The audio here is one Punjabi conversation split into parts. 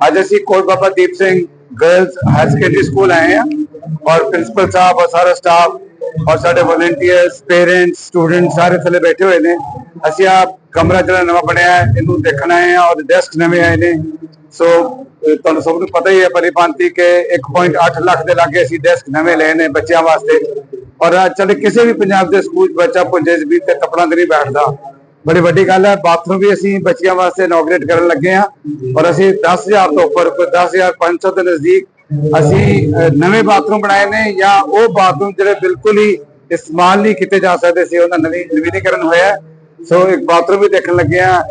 आज ਅਸੀਂ Kot Baba Deep Singh girls higher secondary school ਆਏ ਹਾਂ ਔਰ ਪ੍ਰਿੰਸੀਪਲ ਸਾਹਿਬ ਔਰ ਸਾਰਾ ਸਟਾਫ ਔਰ ਸਾਡੇ ਵੋਲੰਟੀਅਰਸ ਪੇਰੈਂਟਸ ਸਟੂਡੈਂਟ ਸਾਰੇ ਥੱਲੇ ਬੈਠੇ ਹੋਏ ਨੇ ਅਸੀਂ ਆ ਕਮਰਾ ਜਿਹੜਾ ਨਵਾਂ ਬਣਿਆ ਹੈ ਇਹਨੂੰ ਦੇਖਣ ਆਏ ਹਾਂ ਔਰ ਡੈਸਕ ਨਵੇਂ ਆਏ ਨੇ ਸੋ ਤੁਹਾਨੂੰ ਸਭ ਨੂੰ ਪਤਾ ਹੀ ਹੈ ਪਰਿਪਾਂਤੀ ਕਿ 1.8 ਲੱਖ ਦੇ ਲਾਗੇ ਅਸੀਂ ਡੈਸਕ ਨਵੇਂ ਲਏ ਨੇ ਬੱਚਿਆਂ ਵਾਸਤੇ ਔਰ ਚੱਲ ਕਿਸੇ ਵੀ ਪੰਜਾਬ ਦੇ ਸਕੂਲ ਬੱਚਾ ਪੁੰਜੇ ਜ਼ਮੀਨ ਤੇ ਕੱਪੜਾ ਤੇ ਨਹੀਂ ਬੈਠਦਾ ਬੜੀ ਵੱਡੀ ਗੱਲ ਹੈ ਬਾਥਰੂਮ ਵੀ ਅਸੀਂ ਬੱਚਿਆਂ ਵਾਸਤੇ ਇਨੋਗਰੇਟ ਕਰਨ ਲੱਗੇ ਹਾਂ ਔਰ ਅਸੀਂ 10000 ਤੋਂ ਉੱਪਰ ਕੋਈ 10500 ਦੇ ਨਜ਼ਦੀਕ ਅਸੀਂ ਨਵੇਂ ਬਾਥਰੂਮ ਬਣਾਏ ਨੇ ਜਾਂ ਉਹ ਬਾਥਰੂਮ ਜਿਹੜੇ ਬਿਲਕੁਲ ਹੀ ਇਸਤੇਮਾਲ ਨਹੀਂ ਕੀਤੇ ਜਾ ਸਕਦੇ ਸੀ ਉਹਨਾਂ ਨਵੀਂ ਨਵੀਨੀਕਰਨ ਹੋਇਆ ਸੋ ਇੱਕ ਬਾਥਰੂਮ ਵੀ ਦੇਖਣ ਲੱਗੇ ਆ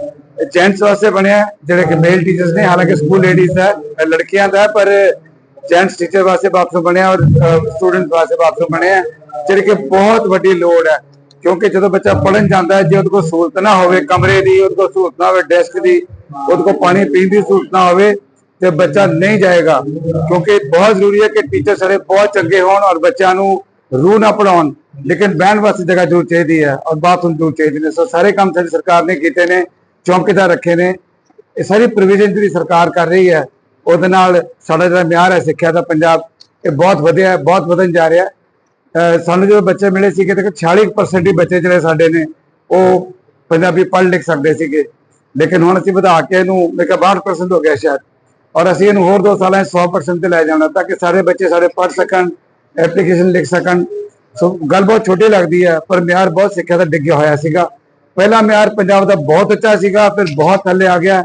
ਜੈਂਟਸ ਵਾਸਤੇ ਬਣਿਆ ਜਿਹੜੇ ਕਿ ਮੇਲ ਟੀਚਰਸ ਨੇ ਹਾਲਾਂਕਿ ਸਕੂਲ ਲੇਡੀਜ਼ ਹੈ ਲੜਕੀਆਂ ਦਾ ਪਰ ਜੈਂਟਸ ਟੀਚਰ ਵਾਸਤੇ ਬਾਥਰੂਮ ਬਣਿਆ ਔਰ ਸਟੂਡੈਂਟ ਵਾਸਤੇ ਬਾਥਰੂਮ ਬਣਿਆ ਹੈ, ਜਿਹੜੀ ਕਿ ਬਹੁਤ ਵੱਡੀ ਲੋੜ ਹੈ। ਕਿਉਂਕਿ ਜਦੋਂ ਬੱਚਾ ਪੜਨ ਜਾਂਦਾ ਹੈ, ਜੇ ਉਹਦੇ ਕੋਲ ਸਹੂਲਤ ਨਾ ਹੋਵੇ ਕਮਰੇ ਦੀ, ਉਹਦੇ ਕੋਲ ਸਹੂਲਤ ਨਾ ਹੋਵੇ ਡੈਸਕ ਦੀ, ਉਹਦੇ ਕੋਲ ਪਾਣੀ ਪੀਣ ਦੀ ਸਹੂਲਤ ਨਾ ਹੋਵੇ, ਤੇ ਬੱਚਾ ਨਹੀਂ ਜਾਏਗਾ। ਕਿਉਂਕਿ ਬਹੁਤ ਜ਼ਰੂਰੀ ਹੈ ਕਿ ਟੀਚਰ ਸਾਡੇ ਬਹੁਤ ਚੰਗੇ ਹੋਣ ਔਰ ਬੱਚਿਆਂ ਨੂੰ ਰੂਹ ਨਾ ਪੜਾਉਣ। ਲੇਕਿਨ ਬਹਿਣ ਵਾਸਤੇ ਜਗ੍ਹਾ ਜ਼ਰੂਰ ਚਾਹੀਦੀ ਹੈ ਔਰ ਬਾਥਰੂਮ ਜ਼ਰੂਰ ਚਾਹੀਦੇ ਨੇ। ਸੋ ਸਾਰੇ ਕੰਮ ਸਾਡੀ ਸਰਕਾਰ ਨੇ ਕੀਤੇ ਨੇ, ਚੌਂਕੀਦਾਰ ਰੱਖੇ ਨੇ। ਇਹ ਸਾਰੀ ਪ੍ਰੋਵੀਜ਼ਨ ਜਿਹੜੀ ਸਰਕਾਰ ਕਰ ਰਹੀ ਹੈ, ਉਹਦੇ ਨਾਲ ਸਾਡਾ ਜਿਹੜਾ ਮਿਆਰ ਹੈ ਸਿੱਖਿਆ ਦਾ ਪੰਜਾਬ ਇਹ ਬਹੁਤ ਵਧਿਆ ਹੈ, ਬਹੁਤ ਵਧਣ ਜਾ ਰਿਹਾ ਹੈ। ਸਾਨੂੰ ਜਦੋਂ ਬੱਚੇ ਮਿਲੇ ਸੀਗੇ ਤਾਂ 46% ਹੀ ਬੱਚੇ ਜਿਹੜੇ ਸਾਡੇ ਨੇ, ਉਹ ਪੰਜਾਬੀ ਪੜ੍ਹ ਲਿਖ ਸਕਦੇ ਸੀਗੇ। ਲੇਕਿਨ ਹੁਣ ਅਸੀਂ ਵਧਾ ਕੇ ਇਹਨੂੰ, ਮੈਂ ਕਿਹਾ 62% ਹੋ ਗਿਆ ਸ਼ਾਇਦ। ਔਰ ਅਸੀਂ ਇਹਨੂੰ ਹੋਰ 2 ਸਾਲਾਂ 'ਚ 100% ਤੇ ਲੈ ਜਾਣਾ ਤਾਂ ਕਿ ਸਾਰੇ ਬੱਚੇ ਸਾਡੇ ਪੜ੍ਹ ਸਕਣ ਐਪਲੀਕੇਸ਼ਨ ਲਿਖ ਸਕਣ। ਸੋ ਗੱਲ ਬਹੁਤ ਛੋਟੀ ਲੱਗਦੀ ਹੈ, ਪਰ ਮਿਆਰ ਬਹੁਤ ਸਿੱਖਿਆ ਦਾ ਡਿੱਗਿਆ ਹੋਇਆ ਸੀਗਾ। ਪਹਿਲਾ ਮਿਆਰ ਪੰਜਾਬ ਦਾ ਬਹੁਤ ਅੱਛਾ ਸੀਗਾ, ਫਿਰ ਬਹੁਤ ਥੱਲੇ ਆ ਗਿਆ।